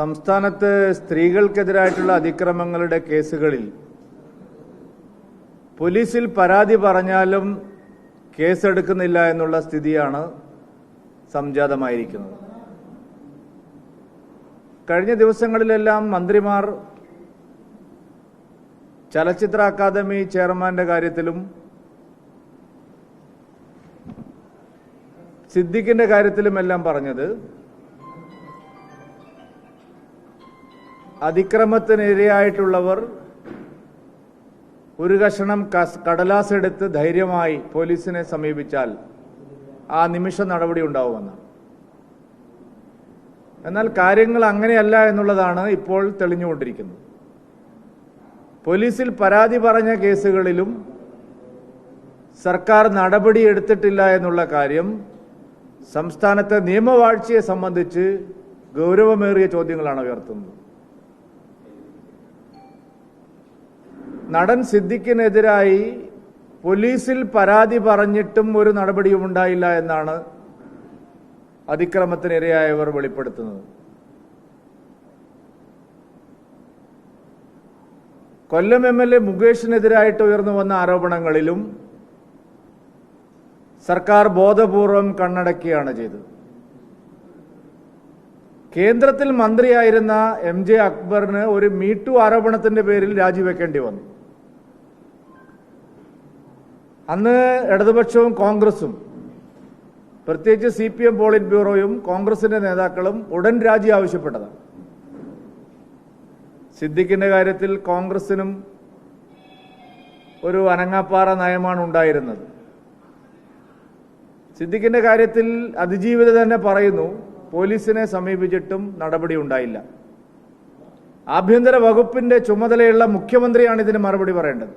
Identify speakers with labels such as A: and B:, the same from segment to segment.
A: സംസ്ഥാനത്ത് സ്ത്രീകൾക്കെതിരായിട്ടുള്ള അതിക്രമങ്ങളുടെ കേസുകളിൽ പോലീസിൽ പരാതി പറഞ്ഞാലും കേസെടുക്കുന്നില്ല എന്നുള്ള സ്ഥിതിയാണ് സംജാതമായിരിക്കുന്നത്. കഴിഞ്ഞ ദിവസങ്ങളിലെല്ലാം മന്ത്രിമാർ ചലച്ചിത്ര അക്കാദമി ചെയർമാന്റെ കാര്യത്തിലും സിദ്ദിഖിന്റെ കാര്യത്തിലുമെല്ലാം പറഞ്ഞത് അതിക്രമത്തിനിരയായിട്ടുള്ളവർ ഒരു കഷണം കടലാസ് എടുത്ത് ധൈര്യമായി പോലീസിനെ സമീപിച്ചാൽ ആ നിമിഷ നടപടി ഉണ്ടാവുമെന്ന്. എന്നാൽ കാര്യങ്ങൾ അങ്ങനെയല്ല എന്നുള്ളതാണ് ഇപ്പോൾ തെളിഞ്ഞുകൊണ്ടിരിക്കുന്നത്. പോലീസിൽ പരാതി പറഞ്ഞ കേസുകളിലും സർക്കാർ നടപടി എടുത്തിട്ടില്ല എന്നുള്ള കാര്യം സംസ്ഥാനത്തെ നിയമവാഴ്ചയെ സംബന്ധിച്ച് ഗൗരവമേറിയ ചോദ്യങ്ങളാണ് ഉയർത്തുന്നത്. നടൻ സിദ്ദിഖിനെതിരായി പോലീസിൽ പരാതി പറഞ്ഞിട്ടും ഒരു നടപടിയും ഉണ്ടായില്ല എന്നാണ് അതിക്രമത്തിനിരയായവർ വെളിപ്പെടുത്തുന്നത്. കൊല്ലം എം എൽ എ മുകേഷിനെതിരായിട്ട് ഉയർന്നു വന്ന ആരോപണങ്ങളിലും സർക്കാർ ബോധപൂർവം കണ്ണടക്കുകയാണ് ചെയ്തത്. കേന്ദ്രത്തിൽ മന്ത്രിയായിരുന്ന എം ജെ അക്ബറിന് ഒരു ടു ആരോപണത്തിന്റെ പേരിൽ രാജിവെക്കേണ്ടി വന്നു. അന്ന് ഇടതുപക്ഷവും കോൺഗ്രസും പ്രത്യേകിച്ച് സി പി എം പോളിറ്റ് ബ്യൂറോയും കോൺഗ്രസിന്റെ നേതാക്കളും ഉടൻ രാജി ആവശ്യപ്പെട്ടതാണ്. സിദ്ദിഖിന്റെ കാര്യത്തിൽ കോൺഗ്രസിനും ഒരു അനങ്ങാപ്പാറ നയമാണ് ഉണ്ടായിരുന്നത്. സിദ്ദിഖിന്റെ കാര്യത്തിൽ അതിജീവിത തന്നെ പറയുന്നു പോലീസിനെ സമീപിച്ചിട്ടും നടപടി ഉണ്ടായില്ല. ആഭ്യന്തര വകുപ്പിന്റെ ചുമതലയുള്ള മുഖ്യമന്ത്രിയാണ് ഇതിന് മറുപടി പറയേണ്ടത്.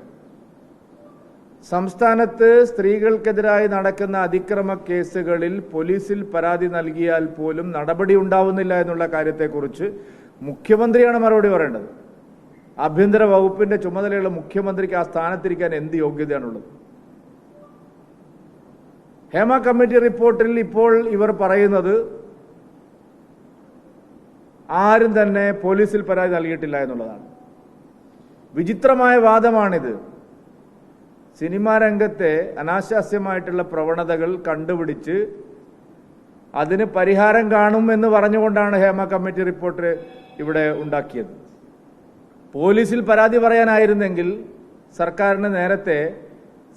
A: സംസ്ഥാനത്ത് സ്ത്രീകൾക്കെതിരായി നടക്കുന്ന അതിക്രമ കേസുകളിൽ പോലീസിൽ പരാതി നൽകിയാൽ പോലും നടപടി ഉണ്ടാവുന്നില്ല എന്നുള്ള കാര്യത്തെക്കുറിച്ച് മുഖ്യമന്ത്രിയാണ് മറുപടി പറയേണ്ടത്. ആഭ്യന്തര വകുപ്പിന്റെ ചുമതലയുള്ള മുഖ്യമന്ത്രിക്ക് ആ സ്ഥാനത്തിരിക്കാൻ എന്ത് യോഗ്യതയാണുള്ളത്? ഹേമ കമ്മിറ്റി റിപ്പോർട്ടിൽ ഇപ്പോൾ ഇവർ പറയുന്നത് ആരും തന്നെ പോലീസിൽ പരാതി നൽകിയിട്ടില്ല എന്നുള്ളതാണ്. വിചിത്രമായ വാദമാണിത്. സിനിമാ രംഗത്തെ അനാശാസ്യമായിട്ടുള്ള പ്രവണതകൾ കണ്ടുപിടിച്ച് അതിന് പരിഹാരം കാണും എന്ന് പറഞ്ഞുകൊണ്ടാണ് ഹേമ കമ്മിറ്റി റിപ്പോർട്ട് ഇവിടെ ഉണ്ടാക്കിയത്. പോലീസിൽ പരാതി പറയാനായിരുന്നെങ്കിൽ സർക്കാരിന് നേരത്തെ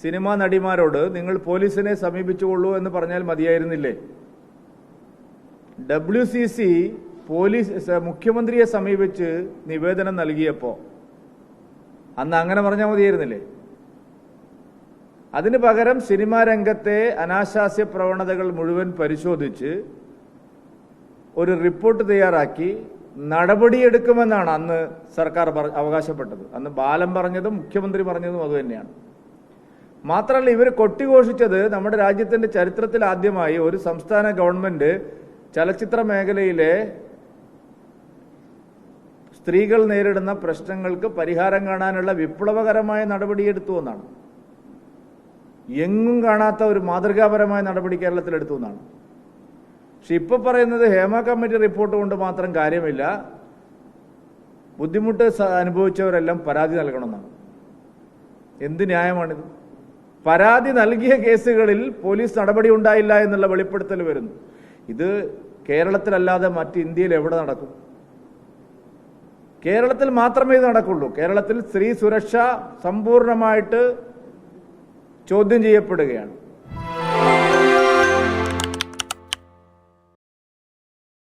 A: സിനിമാ നടിമാരോട് നിങ്ങൾ പോലീസിനെ സമീപിച്ചുകൊള്ളൂ എന്ന് പറഞ്ഞാൽ മതിയായിരുന്നില്ലേ? ഡബ്ല്യു സി സി പോലീസ് മുഖ്യമന്ത്രിയെ സമീപിച്ച് നിവേദനം നൽകിയപ്പോൾ അന്ന് അങ്ങനെ പറഞ്ഞാൽ മതിയായിരുന്നില്ലേ? അതിന് പകരം സിനിമാ രംഗത്തെ അനാശാസ്യ പ്രവണതകൾ മുഴുവൻ പരിശോധിച്ച് ഒരു റിപ്പോർട്ട് തയ്യാറാക്കി നടപടിയെടുക്കുമെന്നാണ് അന്ന് സർക്കാർ അവകാശപ്പെട്ടത്. അന്ന് ബാലൻ പറഞ്ഞതും മുഖ്യമന്ത്രി പറഞ്ഞതും അതുതന്നെയാണ് മാത്രമല്ല ഇവർ കൊട്ടിഘോഷിച്ചത് നമ്മുടെ രാജ്യത്തിന്റെ ചരിത്രത്തിൽ ആദ്യമായി ഒരു സംസ്ഥാന ഗവൺമെന്റ് ചലച്ചിത്ര മേഖലയിലെ സ്ത്രീകൾ നേരിടുന്ന പ്രശ്നങ്ങൾക്ക് പരിഹാരം കാണാനുള്ള വിപ്ലവകരമായ നടപടിയെടുത്തു എന്നാണ്. എങ്ങും കാണാത്ത ഒരു മാതൃകാപരമായ നടപടി കേരളത്തിൽ എടുത്തു എന്നാണ്. പക്ഷെ ഇപ്പൊ പറയുന്നത് ഹേമ കമ്മിറ്റി റിപ്പോർട്ട് കൊണ്ട് മാത്രം കാര്യമില്ല. ബുദ്ധിമുട്ട് അനുഭവിച്ചവരെല്ലാം പരാതി നൽകണമെന്നാണ്. എന്ത് ന്യായമാണിത്? പരാതി നൽകിയ കേസുകളിൽ പോലീസ് നടപടി ഉണ്ടായില്ല എന്നുള്ള വെളിപ്പെടുത്തൽ വരുന്നു. ഇത് കേരളത്തിലല്ലാതെ മറ്റ് ഇന്ത്യയിൽ എവിടെ നടക്കും? കേരളത്തിൽ മാത്രമേ ഇത് നടക്കുള്ളൂ. കേരളത്തിൽ സ്ത്രീ സുരക്ഷ സമ്പൂർണമായിട്ട് ചോദ്യം ചെയ്യപ്പെടുകയാണ്.